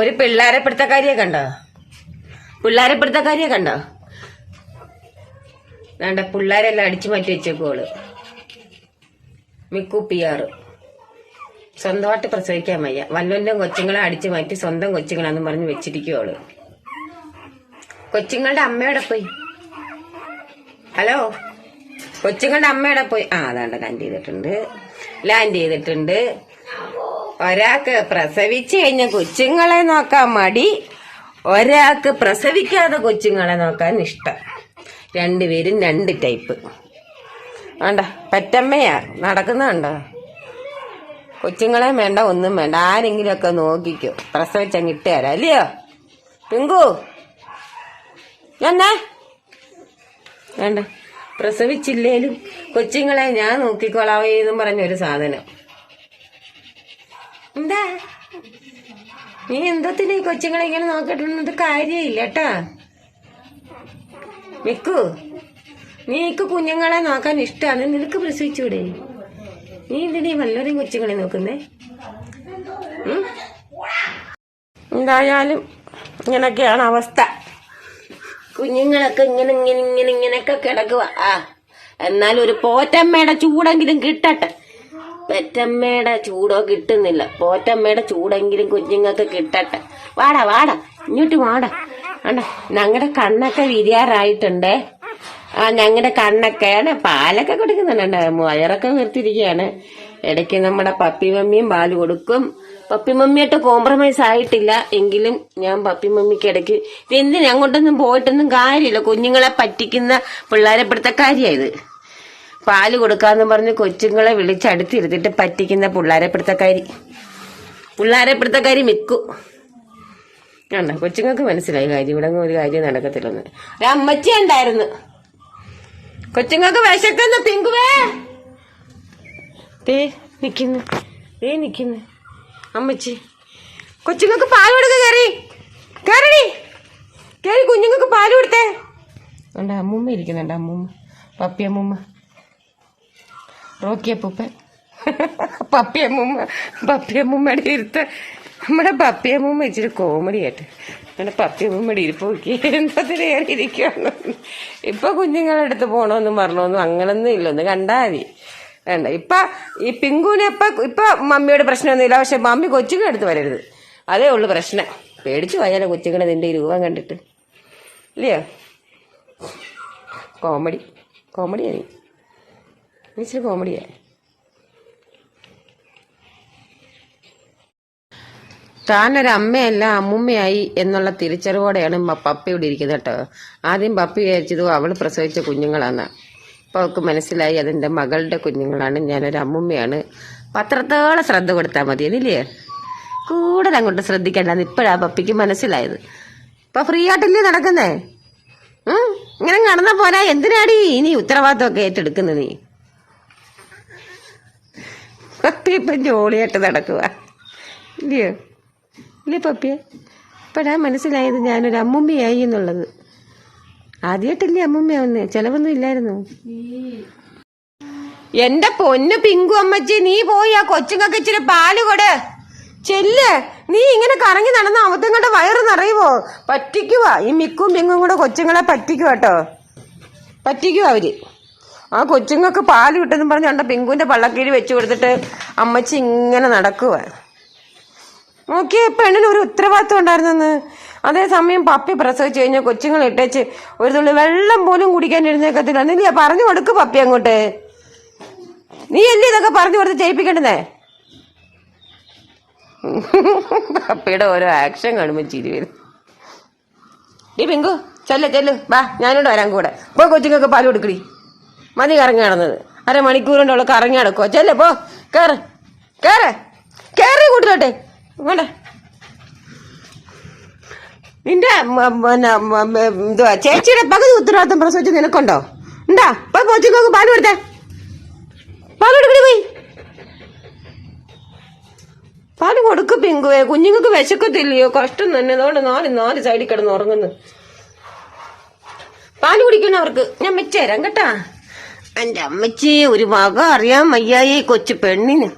ഒരു പിള്ളേരെ പിടുത്തക്കാരിയെ കണ്ടോ? പിള്ളേരെ പിടുത്തക്കാരിയെ കണ്ടോ? വേണ്ട പിള്ളേരെല്ലാം അടിച്ചു മാറ്റി വെച്ചേക്കോൾ മിക്കു പിയാറ് സ്വന്തമായിട്ട് പ്രസവിക്കാൻ വയ്യ. വല്ലൊന്നും കൊച്ചുങ്ങളെ അടിച്ചു മാറ്റി സ്വന്തം കൊച്ചുങ്ങളാന്ന് പറഞ്ഞ് വെച്ചിരിക്കുവോൾ കൊച്ചുങ്ങളുടെ അമ്മയോടെ പോയി? ഹലോ? കൊച്ചുങ്ങളുടെ അമ്മയുടെ പോയി? ആ അതാണ്ട് ലാൻഡ് ചെയ്തിട്ടുണ്ട് ലാൻഡ് ചെയ്തിട്ടുണ്ട്. ഒരാൾക്ക് പ്രസവിച്ചു കഴിഞ്ഞ കൊച്ചുങ്ങളെ നോക്കാൻ മടി ഒരാൾക്ക് പ്രസവിക്കാതെ കൊച്ചുങ്ങളെ നോക്കാൻ ഇഷ്ടം. രണ്ടുപേരും രണ്ട് ടൈപ്പ്. വേണ്ട പെറ്റമ്മയാ നടക്കുന്നുണ്ടോ കൊച്ചുങ്ങളെ വേണ്ട ഒന്നും വേണ്ട ആരെങ്കിലുമൊക്കെ നോക്കിക്കോ. പ്രസവിച്ചങ്ങ് ഇട്ടുതരാം അല്ലയോ? പിങ്കു എന്നാ? വേണ്ട പ്രസവിച്ചില്ലേലും കൊച്ചുങ്ങളെ ഞാൻ നോക്കിക്കോളാവേന്നും പറഞ്ഞൊരു സാധനം. എന്താ? നീ എന്തത്തിന് ഈ കൊച്ചുങ്ങളെ ഇങ്ങനെ നോക്കിയിട്ടൊന്നും കാര്യമില്ല കേട്ടാ. മിക്കു നീക്ക് കുഞ്ഞുങ്ങളെ നോക്കാൻ ഇഷ്ടമാണ് നിനക്ക് പ്രസവിച്ചൂടെ? നീ എന്തിനീ വല്ലവരെയും കൊച്ചുങ്ങളെ നോക്കുന്നേ? എന്തായാലും ഇങ്ങനൊക്കെയാണ് അവസ്ഥ. കുഞ്ഞുങ്ങളൊക്കെ ഇങ്ങനെ ഇങ്ങനെ ഇങ്ങനെ ഇങ്ങനെയൊക്കെ കിടക്കുക ആ എന്നാൽ ഒരു പോറ്റമ്മയുടെ ചൂടെങ്കിലും കിട്ടട്ടെ. പെറ്റമ്മയുടെ ചൂടോ കിട്ടുന്നില്ല. പോറ്റമ്മയുടെ ചൂടെങ്കിലും കുഞ്ഞുങ്ങൾക്ക് കിട്ടട്ടെ. വാടാ വാടാ. ഇങ്ങോട്ട് വാടാ. ആണ്ട ഞങ്ങളുടെ കണ്ണൊക്കെ വിരിയാറായിട്ടുണ്ടേ. ആ ഞങ്ങളുടെ കണ്ണൊക്കെയാണ് പാലൊക്കെ കൊടുക്കുന്നുണ്ട്. വയറൊക്കെ വീർത്തിരിക്കുകയാണ് ഇടയ്ക്ക് നമ്മുടെ പപ്പി മമ്മിയും പാൽ കൊടുക്കും. പപ്പി മമ്മിയായിട്ട് കോംപ്രമൈസ് ആയിട്ടില്ല. എങ്കിലും ഞാൻ പപ്പി മമ്മിക്ക് ഇടയ്ക്ക് ഇതെന്തിന് അങ്ങോട്ടൊന്നും പോയിട്ടൊന്നും കാര്യമില്ല. കുഞ്ഞുങ്ങളെ പറ്റിക്കുന്ന പിള്ളേരെ പിടുത്തക്കാരിയായത് പാൽ കൊടുക്കാന്ന് പറഞ്ഞ് കൊച്ചുങ്ങളെ വിളിച്ചടുത്തിരുത്തിട്ട് പറ്റിക്കുന്ന പിള്ളേരെ പിടുത്തക്കാരി. പിള്ളേരെ പിടുത്തക്കാരി മിക്കു. കണ്ട? കൊച്ചുങ്ങൾക്ക് മനസ്സിലായി കാര്യം. ഇവിടെ ഒരു കാര്യം നടക്കത്തില്ലെന്ന്. ഒരു അമ്മച്ചി ഉണ്ടായിരുന്നു കൊച്ചുങ്ങൾക്ക് വിശക്കുന്ന പിങ്കുവേ. ദേ നിക്കുന്നു. ദേ നിക്കുന്നു. അമ്മച്ചി. കൊച്ചുങ്ങൾക്ക് പാൽ കൊടുക്ക കയറി കയറി കയറി കുഞ്ഞുങ്ങൾക്ക് പാൽ കൊടുത്തേ. ഉണ്ട് അമ്മൂമ്മ ഇരിക്കുന്നുണ്ട് അമ്മൂമ്മ. പപ്പി അമ്മൂമ്മ. റോക്കി അപ്പൂപ്പൻ. പപ്പിയമ്മൂമ്മ പപ്പിയമ്മൂമ്മയുടെ ഇരുത്ത്. നമ്മുടെ പപ്പിയമ്മൂമ്മ ഇച്ചിരി കോമഡി ആയിട്ട്. നമ്മുടെ പപ്പിയമ്മൂമ്മയുടെ ഇരിപ്പ് നോക്കി. എന്തതിന് കയറി ഇരിക്കുകയാണ് ഇപ്പൊ കുഞ്ഞുങ്ങളുടെ അടുത്ത് പോണോന്നും പറഞ്ഞോന്നും അങ്ങനൊന്നും ഇല്ലൊന്ന് കണ്ടാ മതി. വേണ്ട. ഇപ്പൊ ഈ പിങ്കുവിന് ഇപ്പൊ ഇപ്പൊ മമ്മിയോട് പ്രശ്നമൊന്നുമില്ല. പക്ഷെ മമ്മി കൊച്ചുങ്ങളെ എടുത്ത് വരരുത്. അതേ ഉള്ളു പ്രശ്നം. പേടിച്ചു പോയാലോ കൊച്ചുങ്ങളെ നിന്റെ രൂപം കണ്ടിട്ട്. ഇല്ലയോ? കോമഡി കോമഡിയാ നീ നീ ഇച്ചിരി കോമഡിയാ താനൊരു അമ്മയല്ല അമ്മുമ്മയായി എന്നുള്ള തിരിച്ചറിവോടെയാണ് പപ്പി ഇവിടെ ഇരിക്കുന്നത് കേട്ടോ. ആദ്യം പപ്പി വിചാരിച്ചത് അവൾ പ്രസവിച്ച കുഞ്ഞുങ്ങളാണ്. അപ്പോൾ അവൾക്ക് മനസ്സിലായി അതെന്റെ മകളുടെ കുഞ്ഞുങ്ങളാണ് ഞാനൊരു അമ്മുമ്മയാണ്. പത്രത്തോളം ശ്രദ്ധ കൊടുത്താൽ മതി എന്നില്ലേ? കൂടുതൽ അങ്ങോട്ട് ശ്രദ്ധിക്കേണ്ടെന്ന് ഇപ്പോഴാണ് പപ്പിക്ക് മനസ്സിലായത്. ഇപ്പൊ ഫ്രീ ആയിട്ടല്ലേ നടക്കുന്നേ? ഇങ്ങനെ നടന്ന പോരാ എന്തിനാടി ഇനി ഉത്തരവാദിത്തമൊക്കെ ഏറ്റെടുക്കുന്നത് നീ? പപ്പി ഇപ്പം ജോളിയായിട്ട് നടക്കുക ഇല്ലയോ? ഇല്ലേ പപ്പിയെ? ഇപ്പോഴാ മനസ്സിലായത് ഞാനൊരു അമ്മുമ്മയായി എന്നുള്ളത്. ആദ്യമായിട്ടല്ലേ അമ്മുമ്മയാവുന്നേ ചിലവൊന്നും ഇല്ലായിരുന്നു. എന്റെ പൊന്നു പിങ്കു അമ്മച്ചി നീ പോയി ആ കൊച്ചുങ്ങൾക്ക് ഇച്ചിരി പാൽ കൊട്. ചെല്ല്. നീ ഇങ്ങനെ കറങ്ങി നടന്ന അവത്തങ്ങളുടെ വയറ് നിറയുവോ? പറ്റിക്കുവാ. ഈ മിക്കും പിങ്കും കൂടെ കൊച്ചുങ്ങളെ പറ്റിക്കുവാട്ടോ പറ്റിക്കുവാ അവർ. ആ കൊച്ചുങ്ങൾക്ക് പാൽ കിട്ടുന്നു പറഞ്ഞുകൊണ്ട് പിങ്കുവിന്റെ പള്ളക്കീഴ് വെച്ചു കൊടുത്തിട്ട് അമ്മച്ചി ഇങ്ങനെ നടക്കുക നോക്കിയ പെണ്ണിന് ഒരു ഉത്തരവാദിത്വം ഉണ്ടായിരുന്നെന്ന്. അതേസമയം പപ്പി പ്രസവിച്ചു കഴിഞ്ഞാൽ കൊച്ചുങ്ങൾ ഇട്ടേച്ച് ഒരു തുള്ളി വെള്ളം പോലും കുടിക്കാൻ എഴുന്നേക്കത്തില്ല നീ പറഞ്ഞു കൊടുക്ക് പപ്പി അങ്ങോട്ട്. നീ അല്ലേ ഇതൊക്കെ പറഞ്ഞു കൊടുത്ത് ജയിപ്പിക്കണ്ടേ പപ്പിയുടെ ഓരോ ആക്ഷൻ കാണുമ്പോൾ ചിരി വരും. ഈ പിങ്കു ചെല്ലു ചെല്ലു. വാ ഞാനോട് വരാം കൂടെ. പോ കൊച്ചുങ്ങൾക്ക് പാൽ കൊടുക്കടി മതി കറങ്ങി നടന്നത്. അരമണിക്കൂർ കൊണ്ടുള്ള കറങ്ങി കിടക്കുക ചെല്ലേ പോ. കേറ്. കേറ്. കേറി കൂട്ടിലോട്ടെ. വേണ്ട നിന്റെ പിന്നെ എന്തുവാ ചേച്ചിയുടെ പകുതി ഉത്തരവാദിത്തം പ്രസവിച്ച് നിനക്കുണ്ടോ? ഉണ്ടാ പോയി പോച്ചിക്കോക്ക് പാൽ കൊടുത്തേ. പാൽ കൊടുക്കണി പോയി. പാൽ കൊടുക്ക് പിങ്കുവേ. കുഞ്ഞുങ്ങൾക്ക് വിശക്കത്തില്ലയോ? കഷ്ടം തന്നെ. അതുകൊണ്ട് നാല് നാല് സൈഡിൽ കിടന്ന് ഉറങ്ങുന്നു. പാൽ കുടിക്കണം അവർക്ക്. ഞാൻ വെച്ചേരാം കേട്ടാ? എന്റെ അമ്മച്ചി ഒരു വക അറിയാൻ ഈ കൊച്ചു പെണ്ണിന്.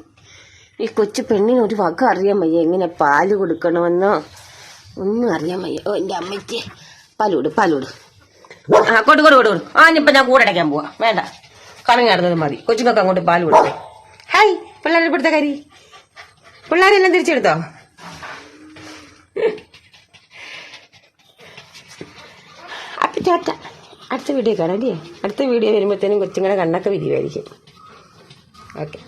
ഈ കൊച്ചു പെണ്ണിന് ഒരു വക അറിയാൻ വയ്യ. എങ്ങനെ പാൽ കൊടുക്കണമെന്നോ ഒന്നും അറിയാൻ വയ്യ. ഓ എന്റെ അമ്മച്ചി. പാലൂട് പാലൂട്. ആ കൊടു കൊടു കൊടു ആ ഇനിയിപ്പം ഞാൻ കൂടെ അടയ്ക്കാൻ പോവാ. വേണ്ട. കറങ്ങി നടന്നത് മതി. കൊച്ചുങ്ങൾക്ക് അങ്ങോട്ട് പാൽ കൊടുക്കും ഹായ് പിള്ളേരെ ഇപ്പോഴത്തെ കരി. പിള്ളേരെല്ലാം തിരിച്ചെടുത്തോ? അപ്പം ചേട്ട അടുത്ത വീഡിയോ കാണാം അല്ലേ അടുത്ത വീഡിയോ വരുമ്പോഴത്തേനും കൊച്ചുങ്ങളെ കണ്ണൊക്കെ വിരിയുമായിരിക്കും. ഓക്കെ